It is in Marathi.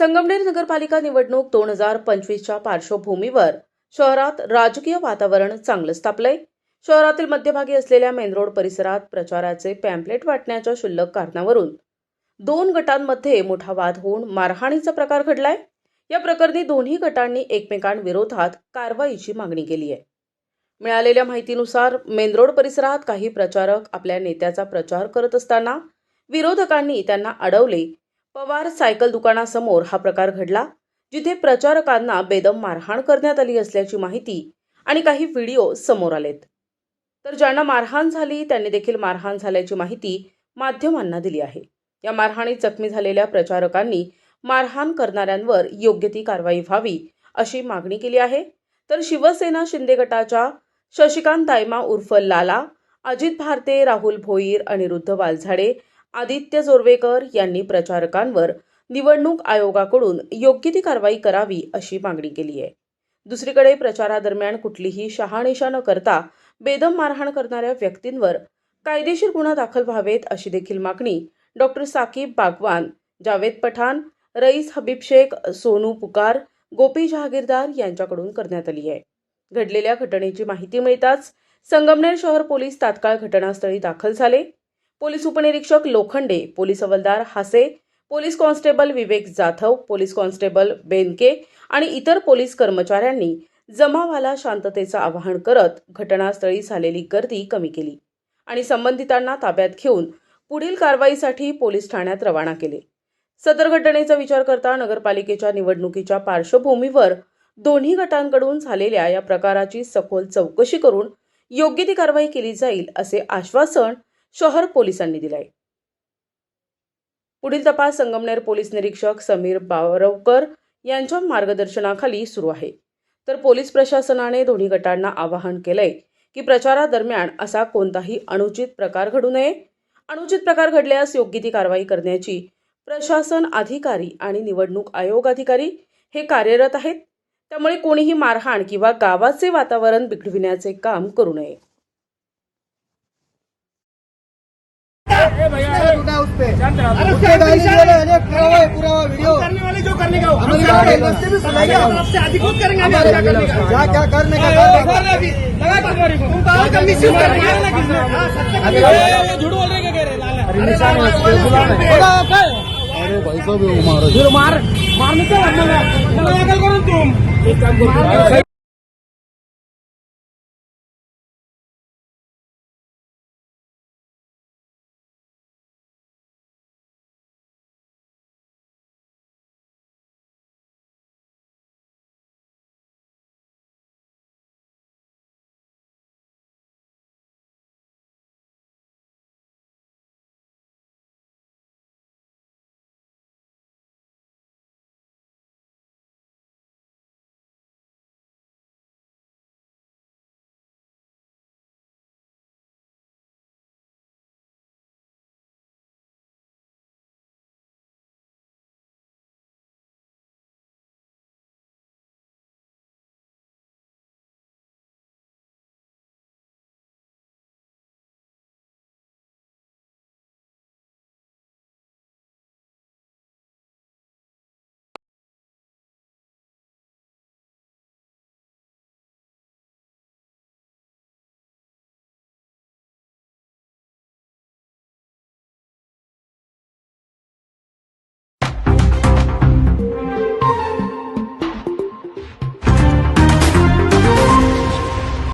संगमनेर नगरपालिका निवडणूक दोन हजार पंचवीसच्या पार्श्वभूमीवर शहरात राजकीय वातावरण चांगलंच तापलंय शहरातील मध्यभागी असलेल्या मेन रोड परिसरात प्रचाराचे पॅम्पलेट वाटण्याच्या शुल्लक कारणावरून दोन गटांमध्ये मोठा वाद होऊन मारहाणीचा प्रकार घडलाय. या प्रकरणी दोन्ही गटांनी एकमेकांविरोधात कारवाईची मागणी केली आहे. मिळालेल्या माहितीनुसार मेन रोड परिसरात काही प्रचारक आपल्या नेत्याचा प्रचार करत असताना विरोधकांनी त्यांना अडवले पवार सायकल दुकानासमोर हा प्रकार घडला जिथे प्रचारकांना बेदम मारहाण करण्यात आली असल्याची माहिती आणि काही व्हिडिओ समोर आलेत. तर ज्यांना मारहाण झाली त्यांनी देखील मारहाण झाल्याची माहिती माध्यमांना दिली आहे. या मारहाणीत जखमी झालेल्या प्रचारकांनी मारहाण करणाऱ्यांवर योग्य ती कारवाई व्हावी अशी मागणी केली आहे. तर शिवसेना शिंदे गटाच्या शशिकांत दायमा उर्फ लाला अजित भारते राहुल भोईर अनिरुद्ध वालझाडे आदित्य जोरवेकर यांनी प्रचारकांवर निवडणूक आयोगाकडून योग्य ती कारवाई करावी अशी मागणी केली आहे. दुसरीकडे प्रचारादरम्यान कुठलीही शहानिशा न करता बेदम मारहाण करणाऱ्या व्यक्तींवर कायदेशीर गुन्हा दाखल व्हावेत अशी देखील मागणी डॉक्टर साकीब बागवान जावेद पठाण रईस हबीब शेख सोनू पुकार गोपी जहागीरदार यांच्याकडून करण्यात आली आहे. घडलेल्या घटनेची माहिती मिळताच संगमनेर शहर पोलीस तात्काळ घटनास्थळी दाखल झाले. पोलीस उपनिरीक्षक लोखंडे पोलीस हवालदार Hase police constable Vivek Jadhav police constable Benke आणि इतर पोलीस कर्मचाऱ्यांनी जमावाला शांततेचं आवाहन करत घटनास्थळी झालेली गर्दी कमी केली आणि संबंधितांना ताब्यात घेऊन पुढील कारवाईसाठी पोलीस ठाण्यात रवाना केले. सदर घटनेचा विचार करता नगरपालिकेच्या निवडणुकीच्या पार्श्वभूमीवर दोन्ही गटांकडून झालेल्या या प्रकाराची सखोल चौकशी करून योग्य ती कारवाई केली जाईल असे आश्वासन शहर पोलिसांनी दिलाय. पुढील तपास संगमनेर पोलीस निरीक्षक समीर बावरवकर यांच्या मार्गदर्शनाखाली सुरू आहे. तर पोलीस प्रशासनाने दोन्ही गटांना आवाहन केलंय की प्रचारादरम्यान असा कोणताही अनुचित प्रकार घडू नये. अनुचित प्रकार घडल्यास योग्य ती कारवाई करण्याची प्रशासन अधिकारी आणि निवडणूक आयोग अधिकारी हे कार्यरत आहेत. त्यामुळे कोणीही मारहाण किंवा गावाचे वातावरण बिघडविण्याचे काम करू नये. पे। अनेक पुरावा है पुरावा वीडियो। करने वाले जो करने का क्या क्या करने का का। को। का अरे, का- भाई साहब मारो मार मारने तुम। एक काम करो